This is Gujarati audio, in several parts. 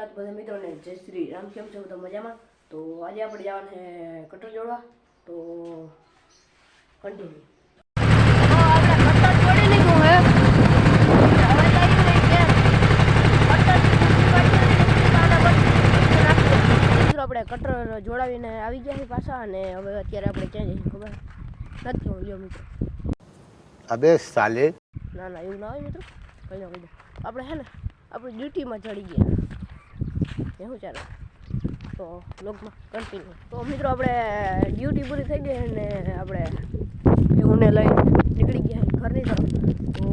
ગુજરાત બધા મિત્રોને જય શ્રી રામ કેમ છો બધા મજામાં? તો આજે આપણે જવાનું કટર જોડવા તો કન્ટિન્યુ આપણે કટર જોડાવીને આવી ગયા છીએ પાછા અને હવે અત્યારે આપણે ક્યાં જઈશું ખબર? નથી હું લ્યો મિત્રો. અબે સાલે. ના ના એવું ના હોય મિત્રો. કઈ ના કઈ આપણે હે ને આપણે ડ્યુટીમાં ચડી ગયા. એવું ચાલે તો બ્લોગમાં કન્ટિન્યુ તો મિત્રો આપણે ડ્યુટી પૂરી થઈ ગઈ અને આપણે એવુંને લઈ નીકળી ગયા ઘરની તરફ. તો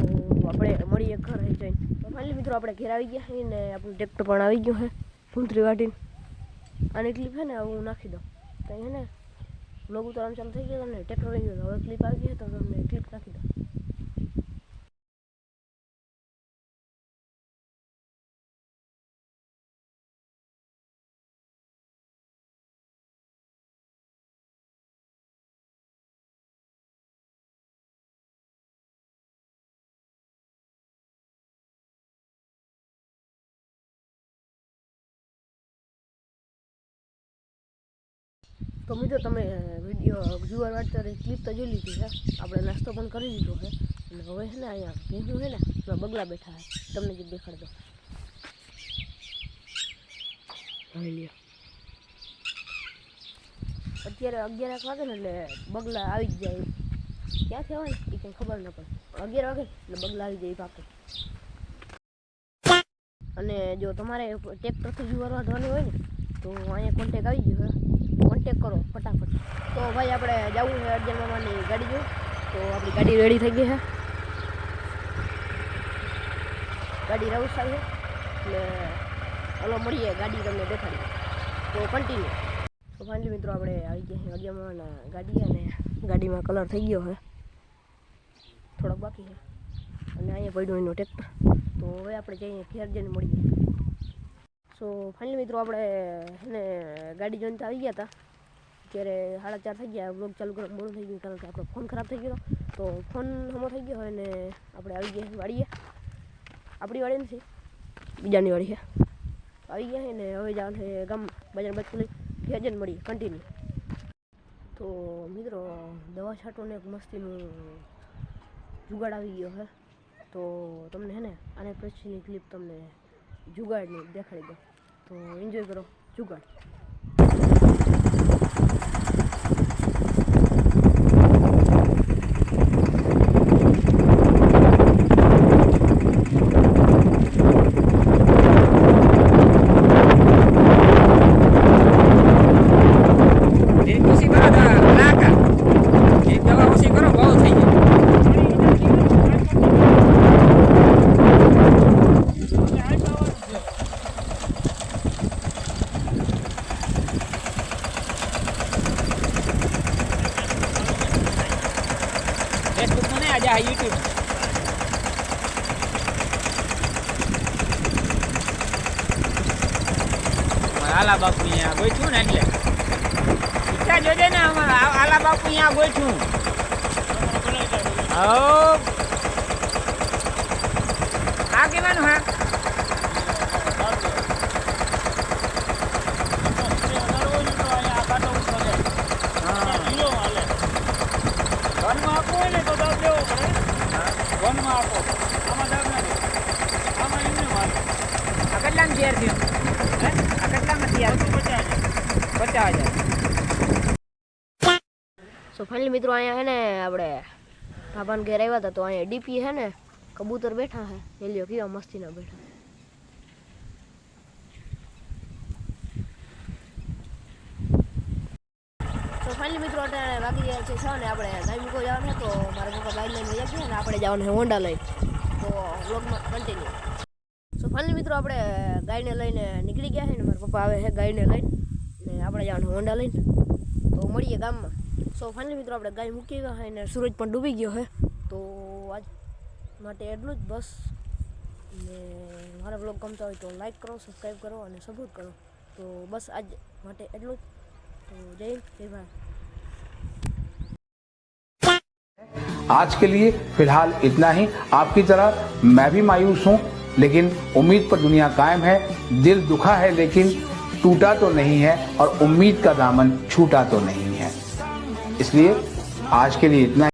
આપણે મળીએ ઘર જઈને. તો ફાઇનલી મિત્રો આપણે ઘેર આવી ગયા છીએ ને આપણું ટ્રેક્ટર પણ આવી ગયું છે ભૂંતરી વાટીને. આની ક્લિપ છે ને હું નાખી દઉં. કંઈ છે ને બ્લોગ ઉતારવાનું ચાલુ થઈ ગયો અને ટ્રેક્ટર હવે ક્લિપ આવી ગઈ તો તમને તો મિત્રો તમે વીડિયો જુવાર વાટતા ક્લિપ તો જોઈ લીધી છે. આપણે નાસ્તો પણ કરી દીધો છે. અને હવે છે ને અહીંયા ભેંસું છે ને, એમાં બગલા બેઠા છે. તમને જે દેખાડ દો જોઈ અત્યારે અગિયાર વાગે ને એટલે બગલા આવી જ જાય. ક્યાંથી આવે ને? એ કંઈ ખબર ન પડે. અગિયાર વાગે એટલે બગલા આવી જાય પાકે. અને જો તમારે ટ્રેક્ટરથી જુવાર વાંધવાની હોય ને, તો અહીંયા કોન્ટેક આવી ગયો કોન્ટેક કરો ફટાફટ તો ભાઈ આપણે જવું છે અર્જન મામાની ગાડી જો તો આપણી ગાડી રેડી થઈ ગઈ છે ગાડી રવું સારી છે એટલે હલો મળીએ ગાડી તમને દેખાડીએ તો કન્ટિન્યુ તો ફાઇનલી મિત્રો આપણે આવી ગયા છીએ અર્જન મામાના ગાડી અને ગાડીમાં કલર થઈ ગયો છે થોડોક બાકી છે અને અહીંયા પડ્યું એનું ટ્રેક્ટર તો હવે આપણે જઈએ ઘેર જઈને મળીએ સો ફાઇનલી મિત્રો આપણે એને ગાડી જોઈને તો આવી ગયા હતા અત્યારે સાડા ચાર થઈ ગયા બ્લોગ ચાલુ કરવા મોડું થઈ ગયું કારણ કે આપણો ફોન ખરાબ થઈ ગયો તો ફોન હમો થઈ ગયો હોય ને આપણે આવી ગયા વાળીએ આપણી વાળી નથી, બીજાની વાળી છે. આવી ગયા છે ને હવે જવાનું છે ગામ બજાર બચકું ભજન મળીએ કન્ટિન્યુ તો મિત્રો, દવા છાંટોને એક મસ્તીનું જુગાડ આવી ગયો છે તો તમને હે ને આને પછીની ક્લિપ તમને જુગાડની દેખાડી દો તો એન્જોય કરો, જુગાડ એક ઓછી કરો તો લાકા એક દવા ઓછી કરો બહુ થઈ ગઈ ફેસબુકમાં નહીં, આજે આ યુટ્યુબ આલા બાપુ અહીંયા ગોઠવું ને એટલે. ઈચ્છા જોજે ને આલા બાપુ અહીંયા ગોઠવું હવ. આ કેવાનું હા? સો ફાઇનલી મિત્રો અહીંયા હે ને આપણે બાબાને ઘેર આવ્યા હતા તો અહીંયા ડીપી હે ને કબૂતર બેઠા હે એ લ્યો કેવા મસ્તીના બેઠા તો ફાઇનલી મિત્રો અત્યારે વાગી ગયા છે છ ને આપણે ગાય મૂકો જવાનું છે તો મારા પપ્પા ગાય લઈને વયા ગયા ને આપણે જવાનું છે હોન્ડા લઈને તો વ્લોગમાં કન્ટિન્યુ સો ફાઇનલી મિત્રો આપણે ગાયને લઈને નીકળી ગયા છે ને મારા પપ્પા આવે છે ગાયને લઈને ને આપણે જવાનું હોન્ડા લઈને તો મળીએ ગામમાં સો ફાઇનલી મિત્રો આપણે ગાય મૂકી ગયા છે ને સૂરજ પણ ડૂબી ગયો છે તો આજ માટે એટલું જ બસ ને મારા બ્લોગ ગમતા હોય તો લાઈક કરો સબસ્ક્રાઈબ કરો અને સપોર્ટ કરો તો બસ આજ માટે એટલું જ તો જય હિન્દ જય ભારત आज के लिए फिलहाल इतना ही आपकी तरह मैं भी मायूस हूं लेकिन उम्मीद पर दुनिया कायम है दिल दुखा है लेकिन टूटा तो नहीं है और उम्मीद का दामन छूटा तो नहीं है इसलिए आज के लिए इतना